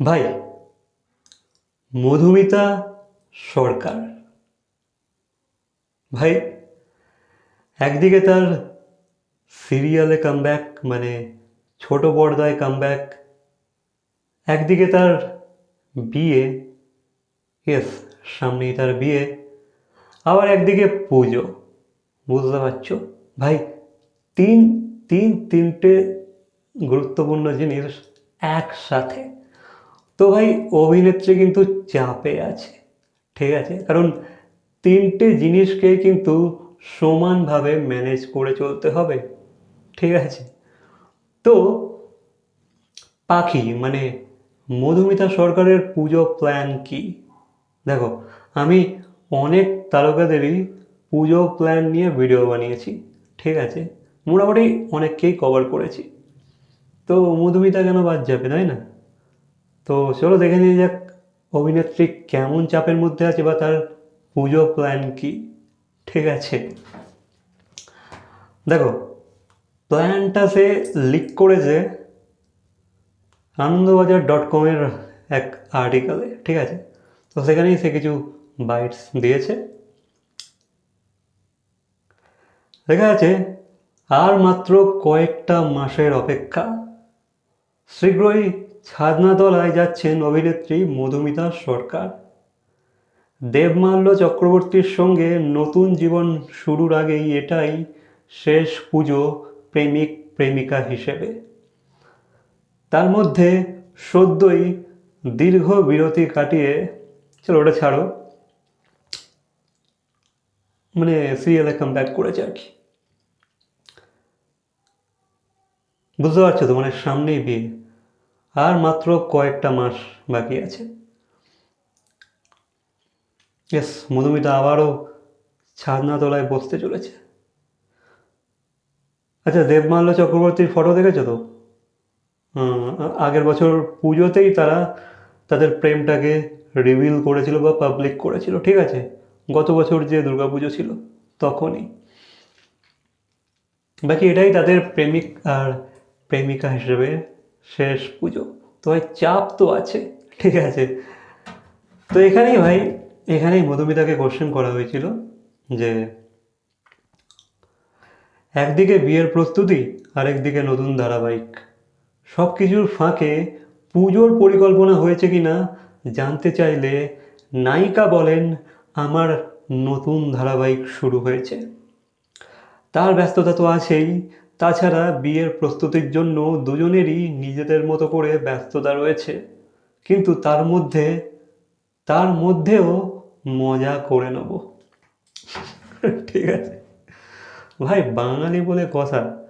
ভাই, মধুমিতা সরকার। ভাই, একদিকে তার সিরিয়ালে কামব্যাক মানে ছোট পর্দায় কামব্যাক একদিকে তার বিয়ে ইয়েস সামনেই তার বিয়ে, আবার একদিকে পুজো। বুঝতে পারছ? ভাই, তিন তিন, তিনটে গুরুত্বপূর্ণ জিনিস একসাথে। তো ভাই অভিনেত্রী কিন্তু চাপে আছে, ঠিক আছে? কারণ তিনটে জিনিসকে কিন্তু সমানভাবে ম্যানেজ করে চলতে হবে, ঠিক আছে? তো পাখি মানে মধুমিতা সরকারের পুজো প্ল্যান কি? দেখো, আমি অনেক তারকাদেরই পুজো প্ল্যান নিয়ে ভিডিও বানিয়েছি, ঠিক আছে? মোটামুটি অনেককেই কভার করেছি। তো মধুমিতা কেন বাদ যাবে, তাই না? তো চলো দেখে নিয়ে যাক অভিনেত্রী কেমন চাপের মধ্যে আছে বা তার পুজো প্ল্যান কি? ঠিক আছে। দেখো প্ল্যানটা সে লিক করেছে আনন্দবাজার ডট কমের এক আর্টিকেলে ঠিক আছে? তো সেখানেই সে কিছু বাইটস দিয়েছে। লেখা আছে, আর মাত্র কয়েকটা মাসের অপেক্ষা। শীঘ্রই ছাদনাতলায় যাচ্ছেন অভিনেত্রী মধুমিতা সরকার। দেবমাল্য চক্রবর্তীর সঙ্গে নতুন জীবন শুরুর আগেই এটাই শেষ পুজো প্রেমিক প্রেমিকা হিসেবে। তার মধ্যে সদ্যই দীর্ঘ বিরতি কাটিয়ে, চলো ওটা ছাড়ো। মানে সিরিয়ালে কাম ব্যাক করেছে আর কি। বুঝতে পারছ তো মানে সামনেই বিয়ে। আর মাত্র কয়েকটা মাস বাকি আছে। ইয়েস মধুমিতা আবারও ছাদনা তলায় বসতে চলেছে। আচ্ছা দেবমাল্য চক্রবর্তীর ফটো দেখেছ তো? আগের বছর পুজোতেই তারা তাদের প্রেমটাকে রিভিল করেছিল বা পাবলিক করেছিল, ঠিক আছে? গত বছর যে দুর্গাপুজো ছিল, তখনই। বাকি এটাই তাদের প্রেমিক আর প্রেমিকা হিসেবে শেষ পুজো। তো ভাই চাপ তো আছে, ঠিক আছে। তো এখানেই ভাই, এখানেই মধুমিতাকে কোশ্চেন করা হয়েছিল যে, একদিকে বিয়ের প্রস্তুতি, আরেকদিকে নতুন ধারাবাহিক। সব কিছুর ফাঁকে পুজোর পরিকল্পনা হয়েছে কি না জানতে চাইলে নায়িকা বলেন, আমার নতুন ধারাবাহিক শুরু হয়েছে। তার ব্যস্ততা তো আছেই তাছাড়া বিয়ের প্রস্তুতির জন্য দুজনেরই নিজেদের মতো করে ব্যস্ততা রয়েছে। কিন্তু তার মধ্যে, তার মধ্যেও মজা করে নেব। ঠিক আছে। ভাই, বাঙালি বলে কথা।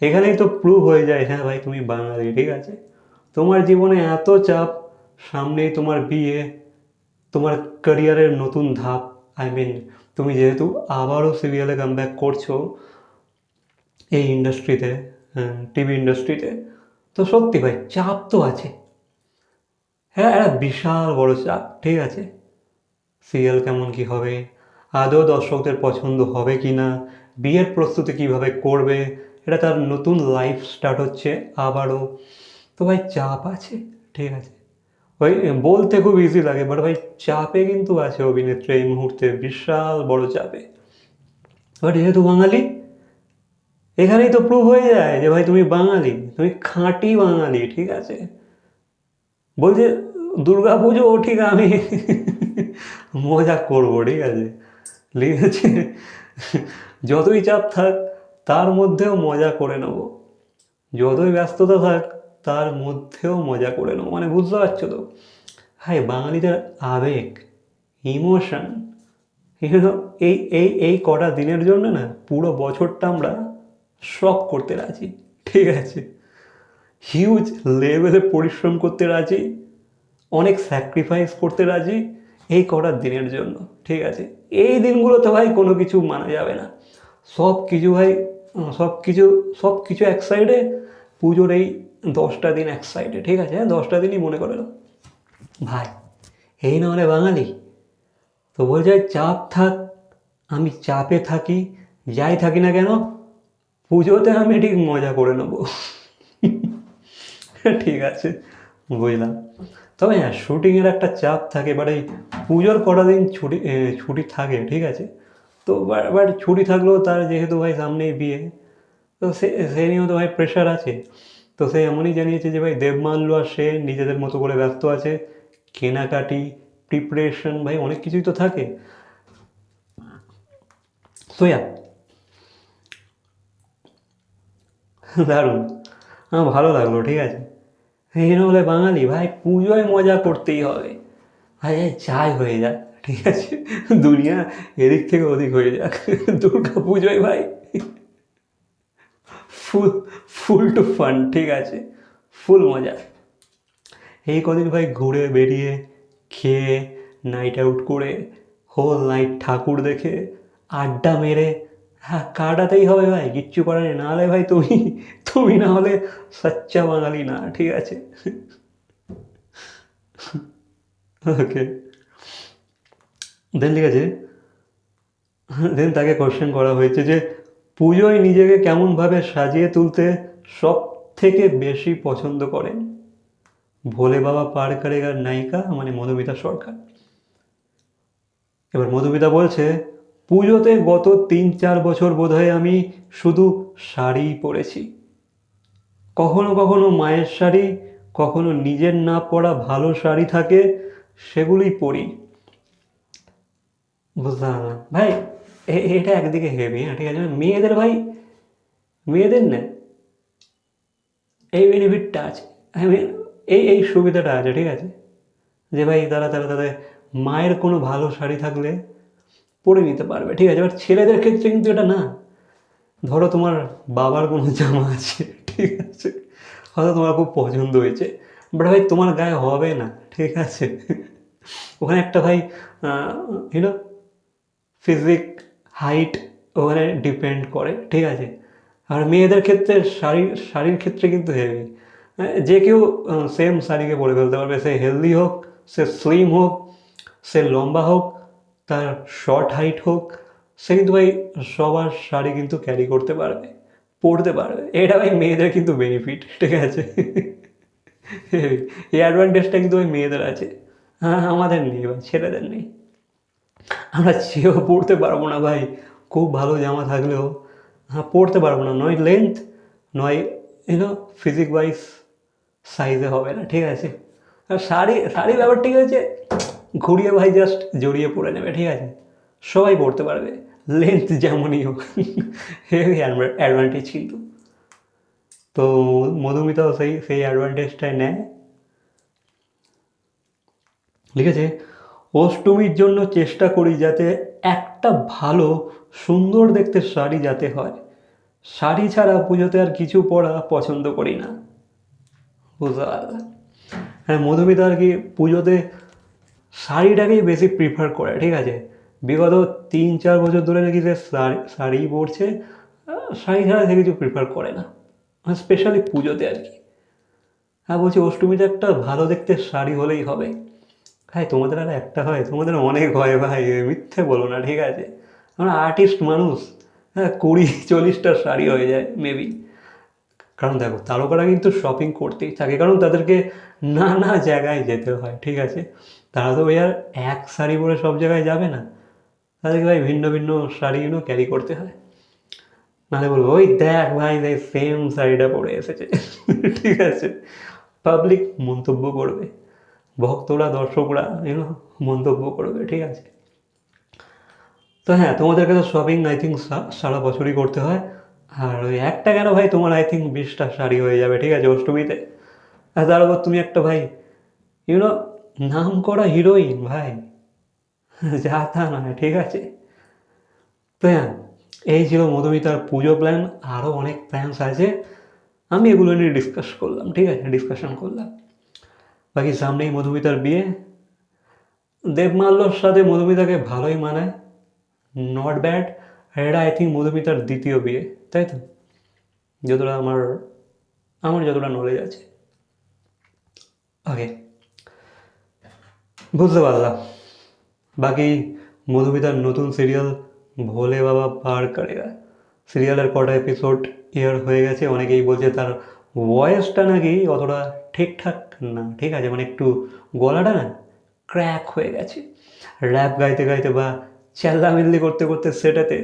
এখানেই তো প্রুভ হয়ে যায়। হ্যাঁ ভাই, তুমি বাঙালি, ঠিক আছে? তোমার জীবনে এত চাপ, সামনেই তোমার বিয়ে, তোমার ক্যারিয়ারের নতুন ধাপ। আই মিন তুমি যেহেতু আবারও সিরিয়ালে কাম করছ এই ইন্ডাস্ট্রিতে টিভি ইন্ডাস্ট্রিতে তো সত্যি ভাই, চাপ তো আছে। হ্যাঁ একটা বিশাল বড় চাপ, ঠিক আছে। সিরিয়াল কেমন কি হবে? আদৌ দর্শকদের পছন্দ হবে কি না? বিয়ের প্রস্তুতি কীভাবে করবে? এটা তার নতুন লাইফ স্টার্ট হচ্ছে আবারও। তো ভাই, চাপ আছে, ঠিক আছে। ওই, বলতে খুব ইজি লাগে বাট ভাই, চাপে কিন্তু আছে অভিনেত্রী এই মুহূর্তে, বিশাল বড় চাপে। বাট যেহেতু বাঙালি এখানেই তো প্রুভ হয়ে যায় যে ভাই তুমি বাঙালি, তুমি খাঁটি বাঙালি, ঠিক আছে? বলছে, দুর্গা পুজো ঠিক আমি মজা করব, ঠিক আছে? লিখেছে, যতই চাপ থাক, তার মধ্যেও মজা করে নেব। যতই ব্যস্ততা থাক, তার মধ্যেও মজা করে নেব। মানে বুঝতে পারছ তো? হ্যাঁ বাঙালিদের আবেগ ইমোশন এই এই এই কটা দিনের জন্য না, পুরো বছরটা আমরা শখ করতে রাজি। ঠিক আছে। হিউজ লেভেলে পরিশ্রম করতে রাজি। অনেক স্যাক্রিফাইস করতে রাজি এই কটার দিনের জন্য। ঠিক আছে। এই দিনগুলোতে ভাই কোনো কিছু মানা যাবে না। সব কিছু ভাই, সব কিছু সব কিছু এক সাইডে পুজোর এই দশটা দিন এক সাইডে ঠিক আছে? হ্যাঁ দশটা দিনই মনে করে। ভাই, এই না হলে বাঙালি? তো বলছে চাপ থাক, আমি চাপে থাকি, যাই থাকি না কেন পুজোতে আমি ঠিক মজা করে নেব। ঠিক আছে, বুঝলাম। তবে হ্যাঁ শুটিংয়ের একটা চাপ থাকে বাট এই পুজোর কটা দিন ছুটি ছুটি থাকে, ঠিক আছে? তো বাট ছুটি থাকলেও তার যেহেতু ভাই সামনেই বিয়ে, তো সে সে নিয়েও তো ভাই প্রেশার আছে। তো সে এমনই জানিয়েছে যে ভাই দেবমাল্য আর সে নিজেদের মতো করে ব্যস্ত আছে, কেনাকাটি প্রিপারেশন ভাই অনেক কিছুই তো থাকে। সোয়া দারুণ। আমার ভালো লাগল, ঠিক আছে? জন্য বলে বাঙালি, ভাই, পুজোয় মজা করতেই হবে। ভাই চাই হয়ে যাক, ঠিক আছে? দুনিয়া এদিক থেকে ওদিক হয়ে যাক। দুর্গা পুজোয়, ভাই। ফুল ফুল টু ফান, ঠিক আছে? ফুল মজা। এই কদিন, ভাই, ঘুরে বেরিয়ে, খেয়ে নাইট আউট করে হোল নাইট ঠাকুর দেখে, আড্ডা মেরে হ্যাঁ কাটাতেই হবে ভাই, কিচ্ছু করার নেই। নাহলে ভাই তুমি তুমি না হলে সাচ্চা বাঙালি না, ঠিক আছে? ওকে দেন ঠিক আছে। দেন তাকে কোশ্চেন করা হয়েছে যে, পুজোয় নিজেকে কেমনভাবে সাজিয়ে তুলতে সব থেকে বেশি পছন্দ করেন ভোলে বাবা, পার করেগার, নায়িকা মানে মধুমিতা সরকার? এবার মধুমিতা বলছে পুজোতে গত তিন চার বছর বোধহয় আমি শুধু শাড়িই পরেছি। কখনো কখনো মায়ের শাড়ি, কখনো নিজের না পরা ভালো শাড়ি থাকে, সেগুলোই পরি। বুঝলাম না। ভাই এটা একদিকে হেভি হ্যাঁ ঠিক আছে? মেয়েদের ভাই, মেয়েদের না, এই বেনিফিটটা আছে। এই এই সুবিধাটা আছে, ঠিক আছে? যে ভাই, তারা তারা, তাদের মায়ের কোনো ভালো শাড়ি থাকলে পরে নিতে পারবে, ঠিক আছে? এবার ছেলেদের ক্ষেত্রে কিন্তু এটা না। ধরো তোমার বাবার কোনো জামা আছে, ঠিক আছে? হয়তো তোমার খুব পছন্দ হয়েছে বাট ভাই তোমার গায়ে হবে না, ঠিক আছে? ওখানে একটা ভাই ইউনো ফিজিক হাইট ওখানে ডিপেন্ড করে, ঠিক আছে? আর মেয়েদের ক্ষেত্রে শাড়ির শাড়ির ক্ষেত্রে কিন্তু হেভি যে কেউ সেম শাড়িকে পরে ফেলতে পারবে, সে হেলদি হোক, সে স্লিম হোক, সে লম্বা হোক তার শর্ট হাইট হোক সে কিন্তু ভাই সবার শাড়ি কিন্তু ক্যারি করতে পারবে, পরতে পারবে। এটা ভাই মেয়েদের কিন্তু বেনিফিট ঠিক আছে? এই অ্যাডভান্টেজটা কিন্তু ওই মেয়েদের আছে। হ্যাঁ আমাদের নেই ভাই, ছেলেদের নেই। আমরা চেয়েও পড়তে পারব না ভাই, খুব ভালো জামা থাকলেও। হ্যাঁ পড়তে পারব না, নয় লেন্থ নয় ইউনো ফিজিক ওয়াইজ সাইজে হবে না, ঠিক আছে? আর শাড়ি শাড়ি ব্যাপার ঠিক আছে ঘুরিয়ে ভাই জাস্ট জড়িয়ে পড়ে নেবে, ঠিক আছে? সবাই পড়তে পারবে। লেন্থ যেমনই হোক। হেভি অ্যাডভান্টেজ কিন্তু। তো মধুমিতাও সেই সেই অ্যাডভান্টেজটাই নেয়। ঠিক আছে? অষ্টমীর জন্য চেষ্টা করি যাতে একটা ভালো, সুন্দর দেখতে শাড়ি যাতে হয়। শাড়ি ছাড়া পুজোতে আর কিছু পরা পছন্দ করি না। বুঝতে হ্যাঁ মধুমিতা আর কি পুজোতে শাড়িটাকেই বেশি প্রিফার করে, ঠিক আছে? বিগত তিন, চার বছর ধরে নাকি সে শাড়ি শাড়ি পরছে শাড়ি ছাড়া সে কিছু প্রিফার করে না। স্পেশালি পুজোতে আর কি। হ্যাঁ বলছি অষ্টমীতে একটা ভালো দেখতে শাড়ি হলেই হবে। হ্যাঁ তোমাদের আর একটা হয়, তোমাদের অনেক হয় ভাই মিথ্যে বলো না, ঠিক আছে? আমরা আর্টিস্ট মানুষ হ্যাঁ কুড়ি, চল্লিশটা শাড়ি হয়ে যায় মেবি কারণ দেখো, তারকারা কিন্তু শপিং করতেই থাকে, কারণ তাদেরকে নানা জায়গায় যেতে হয়, ঠিক আছে? তারা তো ওই আর এক শাড়ি পরে সব জায়গায় যাবে না। তাদেরকে ভাই ভিন্ন ভিন্ন শাড়িগুলো ক্যারি করতে হয়। নাহলে বলব, ওই দেখ ভাই, দেখ সেম শাড়িটা পরে এসেছে। ঠিক আছে। পাবলিক মন্তব্য করবে। ভক্তরা, দর্শকরা এগুলো মন্তব্য করবে, ঠিক আছে। তো হ্যাঁ তোমাদেরকে তো শপিং আই থিঙ্ক সারা বছরই করতে হয়। আর ওই একটা কেন ভাই, তোমার আই থিঙ্ক বিশটা শাড়ি হয়ে যাবে, ঠিক আছে, অষ্টমীতে। আর তার উপর তুমি একটা ভাই ইউনো নাম করা হিরোইন, ভাই। যা তা নয়, ঠিক আছে? হ্যাঁ এই ছিল মধুমিতার পুজো প্ল্যান। আরও অনেক প্ল্যানস আছে। আমি এগুলো নিয়ে ডিসকাস করলাম, ঠিক আছে? ডিসকাশন করলাম। বাকি সামনেই মধুমিতার বিয়ে। দেবমাল্যর সাথে মধুমিতাকে ভালোই মানায়। নট ব্যাড এটা আই থিঙ্ক মধুমিতার দ্বিতীয় বিয়ে, তাই তো? যতটা আমার আমার যতটা নলেজ আছে। ওকে বুঝতে পারলাম। বাকি মধুমিতার নতুন সিরিয়াল ভোলে বাবা পার করেগা। সিরিয়ালের কটা এপিসোড এয়ার হয়ে গেছে, অনেকেই বলছে তার ভয়েসটা নাকি অতটা ঠিকঠাক না। ঠিক আছে মানে একটু গলাটা না ক্র্যাক হয়ে গেছে। র্যাপ গাইতে গাইতে বা চেল্লামিল্লি করতে করতে সেটাতে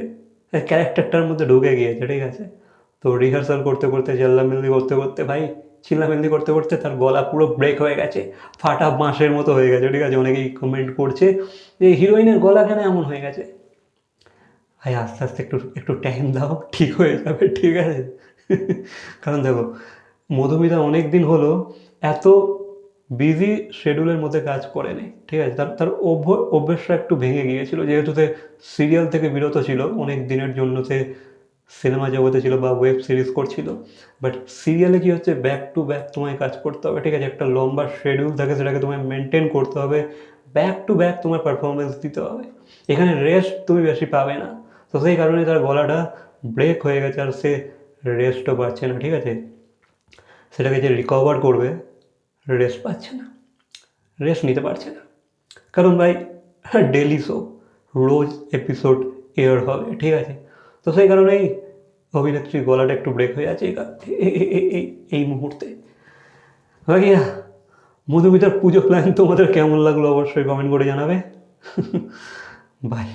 ক্যারেক্টারটার মধ্যে ঢুকে গিয়েছে, ঠিক আছে? তো রিহার্সাল করতে করতে, চেল্লামিল্লি করতে করতে ভাই চিল্লামিল্লি করতে করতে তার গলা পুরো ব্রেক হয়ে গেছে, ফাটা বাঁশের মতো হয়ে গেছে, ঠিক আছে? অনেকেই কমেন্ট করছে যে হিরোইনের গলা কেন এমন হয়ে গেছে? ভাই আস্তে আস্তে একটু একটু টাইম দাও, ঠিক হয়ে যাবে, ঠিক আছে? কারণ দেখো, মধুমিতা অনেক দিন হলো এত বিজি শেডিউলের মধ্যে কাজ করেনি ঠিক আছে? তার তার অভ্য- অভ্যেসটা একটু ভেঙে গিয়েছিল যেহেতু সিরিয়াল থেকে বিরত ছিল, অনেক দিনের জন্য সে সিনেমা জগতে ছিল বা ওয়েব সিরিজ করছিল বাট সিরিয়ালে কি হচ্ছে ব্যাক টু ব্যাক তোমায় কাজ করতে হবে, ঠিক আছে? একটা লম্বা শেডিউল থাকে, সেটাকে তোমায় মেনটেন করতে হবে ব্যাক টু ব্যাক তোমার পারফরমেন্স দিতে হবে। এখানে রেস্ট তুমি বেশি পাবে না। তো সেই কারণে তার গলাটা ব্রেক হয়ে গেছে আর সে রেস্টও পাচ্ছে না, ঠিক আছে? সেটাকে যে রিকভার করবে রেস্ট পাচ্ছে না। রেস্ট নিতে পারছে না। কারণ ভাই ডেলি শো রোজ এপিসোড এয়ার হবে, ঠিক আছে? তো সেই কারণেই অভিনেত্রীর গলাটা একটু ব্রেক হয়ে আছে এই মুহূর্তে। ভাইয়া মধুমিতার পুজো প্ল্যান তোমাদের কেমন লাগল অবশ্যই কমেন্ট করে জানাবে। বাই